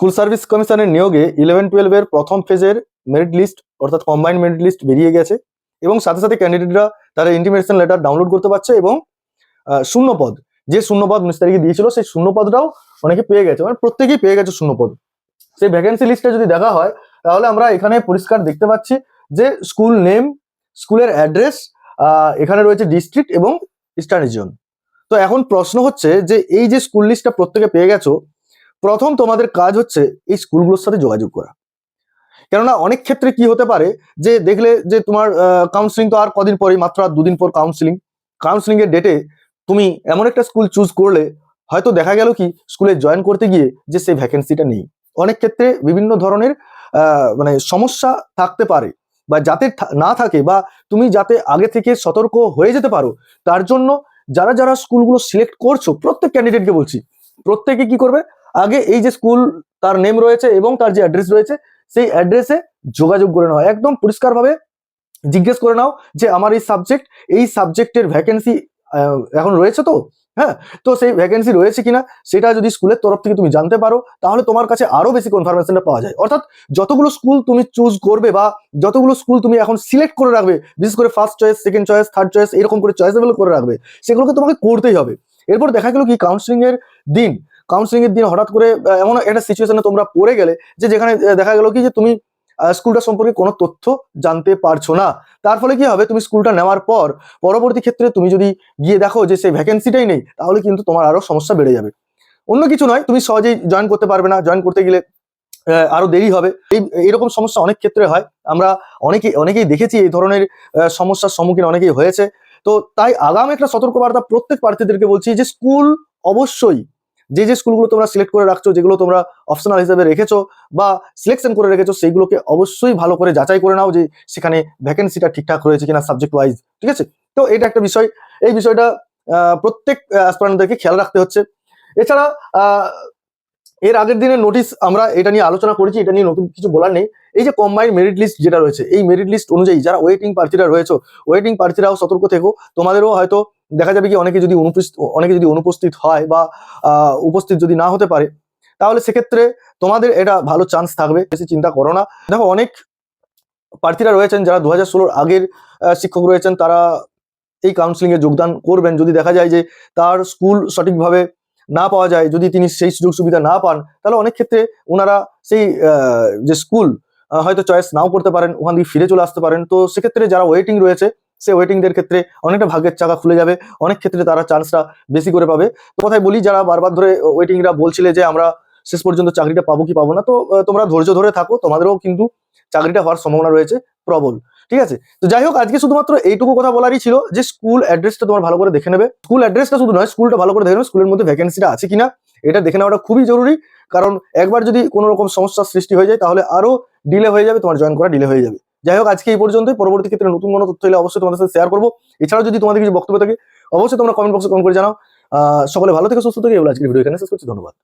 School service কমিশনের নিয়োগে eleven টুয়েলভের প্রথম ফেজের মেরিট লিস্ট অর্থাৎ কম্বাইন্ড মেরিট লিস্ট বেরিয়ে গেছে এবং সাথে সাথে ক্যান্ডিডেটরা তারা ইন্টিমেশন লেটার ডাউনলোড করতে পারছে এবং আহ, শূন্য পদ যে শূন্য পদ উনিশ তারিখে দিয়েছিল সেই শূন্য পদটাও অনেকে পেয়ে গেছে মানে প্রত্যেকেই পেয়ে গেছে শূন্য পদ সেই ভ্যাকেন্সি লিস্টটা যদি দেখা হয় তাহলে আমরা এখানে পরিষ্কার দেখতে পাচ্ছি যে স্কুল নেম স্কুলের অ্যাড্রেস এখানে রয়েছে ডিস্ট্রিক্ট এবং ইস্টার্ন তো এখন প্রশ্ন হচ্ছে যে এই যে স্কুল লিস্টটা প্রত্যেকে পেয়ে গেছো প্রথম তোমাদের কাজ হচ্ছে এই স্কুলগুলোর সাথে যোগাযোগ করা। কেননা অনেক ক্ষেত্রে কি হতে পারে যে দেখলে যে তোমার কাউন্সিলিং তো আর কদিন পরেই, মাত্র আর দুদিন পর কাউন্সিলিং কাউন্সিলিং এর ডেটে তুমি এমন একটা স্কুল চুজ করলে, হয়তো দেখা গেল কি স্কুলে জয়েন করতে গিয়ে যে সেই ভ্যাকেন্সিটা নেই। অনেক ক্ষেত্রে বিভিন্ন ধরনের মানে সমস্যা থাকতে পারে বা যাতে না থাকে বা তুমি যাতে আগে থেকে সতর্ক হয়ে যেতে পারো, তার জন্য যারা যারা স্কুলগুলো সিলেক্ট করছ, প্রত্যেক ক্যান্ডিডেটকে বলছি, প্রত্যেকে কি করবে? আগে এই যে স্কুল তার নেম রয়েছে এবং তার যে অ্যাড্রেস রয়েছে, সেই অ্যাড্রেসে যোগাযোগ করে নাও। একদম পরিষ্কারভাবে জিজ্ঞেস করে নাও যে আমার এই সাবজেক্ট এই সাবজেক্টের ভ্যাকেন্সি এখন রয়েছে তো? হ্যাঁ তো সেই ভ্যাকেন্সি রয়েছে কিনা, সেটা যদি স্কুলের তরফ থেকে তুমি জানতে পারো, তাহলে তোমার কাছে আরও বেশি কনফার্মেশনটা পাওয়া যায়। অর্থাৎ যতগুলো স্কুল তুমি চুজ করবে বা যতগুলো স্কুল তুমি এখন সিলেক্ট করে রাখবে, বিশেষ করে first choice second choice third choice এরকম করে চয়েসেবল করে রাখবে, সেগুলোকে তোমাকে করতেই হবে। এরপর দেখা গেল কি কাউন্সিলিং এর দিন। কাউন্সিলিং এর দিন হঠাৎ করে এমন একটা সিচুয়েশনে তোমরা পড়ে গেলে যে যেখানে দেখা গেল কি যে তুমি স্কুলটা সম্পর্কে কোনো তথ্য জানতে পারছ না। তার ফলে কি হবে? তুমি স্কুলটা নেওয়ার পর পরবর্তী ক্ষেত্রে তুমি যদি গিয়ে দেখো যে সেই ভ্যাকেন্সিটাই নেই, তাহলে কিন্তু তোমার আরও সমস্যা বেড়ে যাবে। অন্য কিছু নয়, তুমি সহজেই জয়েন করতে পারবে না। জয়েন করতে গেলে আরও দেরি হবে। এই, এরকম সমস্যা অনেক ক্ষেত্রে হয়। আমরা অনেকেই অনেকেই দেখেছি এই ধরনের সমস্যার সম্মুখীন অনেকেই হয়েছে। তো তাই আগাম একটা সতর্কবার্তা প্রত্যেক প্রার্থীদেরকে বলছি যে, স্কুল অবশ্যই যে যে স্কুলগুলো তোমরা সিলেক্ট করে রাখছো, যেগুলো তোমরা অপশনাল হিসেবে রেখেছো বা সিলেকশন করে রেখেছো, সেইগুলোকে অবশ্যই ভালো করে যাচাই করে নাও যে সেখানে ভ্যাকেন্সিটা ঠিকঠাক রয়েছে কিনা সাবজেক্ট ওয়াইজ ঠিক আছে? তো এটা একটা বিষয়। এই বিষয়টা প্রত্যেক অ্যাসপারেন্টদেরকে খেয়াল রাখতে হচ্ছে। এছাড়া এর আগের দিনের নোটিশ আমরা এটা নিয়ে আলোচনা করেছি, এটা নিয়ে নতুন কিছু বলার নেই। এই যে কম্বাইন্ড মেরিট লিস্ট যেটা রয়েছে, এই মেরিট লিস্ট অনুযায়ী যারা ওয়েটিং প্রার্থীরা রয়েছে ওয়েটিং প্রার্থীরাও সতর্ক থেকো। তোমাদেরও হয়তো দেখা যাবে কি অনেকে যদি অনুপস্থিত, অনেকে যদি অনুপস্থিত হয় বা উপস্থিত যদি না হতে পারে, তাহলে সেক্ষেত্রে তোমাদের এটা ভালো চান্স থাকবে, বেশি চিন্তা করো না। দেখো, অনেক প্রার্থীরা রয়েছেন যারা দু হাজার আগের শিক্ষক রয়েছেন, তারা এই কাউন্সিলিং এ যোগদান করবেন। যদি দেখা যায় যে তার স্কুল সঠিকভাবে না পাওয়া যায়, যদি তিনি সেই সুযোগ সুবিধা না পান, তাহলে অনেক ক্ষেত্রে ওনারা সেই যে স্কুল হয়তো চয়েস নাও করতে পারেন, ওখান থেকে ফিরে চলে আসতে পারেন। তো সেক্ষেত্রে যারা ওয়েটিং রয়েছে সে ওয়েটিংদের ক্ষেত্রে অনেকটা ভাগ্যের চাকা খুলে যাবে, অনেক ক্ষেত্রে তারা চান্সটা বেশি করে পাবে। তো কথাই বলি, যারা বারবার ধরে ওয়েটিংরা বলছিলে যে আমরা শেষ পর্যন্ত চাকরিটা পাবো কি পাবো না, তো তোমরা ধৈর্য ধরে থাকো, তোমাদেরও কিন্তু চাকরিটা হওয়ার সম্ভাবনা রয়েছে, প্রবল। ঠিক আছে? তো যাই হোক, আজকে শুধুমাত্র এইটুকু কথা বলারই ছিল যে স্কুল অ্যাড্রেসটা তোমার ভালো করে দেখে নেবে। স্কুল অ্যাড্রেসটা শুধু নয় স্কুলটা ভালো করে দেখে নেবে স্কুলের মধ্যে ভ্যাকেন্সিটা আছে কিনা, এটা দেখে নেওয়াটা খুবই জরুরি। কারণ একবার যদি কোনো রকম সমস্যার সৃষ্টি হয়ে যায়, তাহলে আরও ডিলে হয়ে যাবে, তোমার জয়েন করা ডিলে হয়ে যাবে। যাই হোক, আজকে এই পর্যন্তই। পরবর্তী ক্ষেত্রে নতুন কোনো তথ্য হলে অবশ্যই তোমাদের সাথে শেয়ার করব। এছাড়াও যদি তোমাদের কিছু বক্তব্য থাকে, অবশ্যই তোমরা কমেন্ট বক্সে কমেন্ট করে জানাও। সকলে ভালো থেকে সুস্থ থেকে আজকের ভিডিও এখানে শেষ করছি। ধন্যবাদ।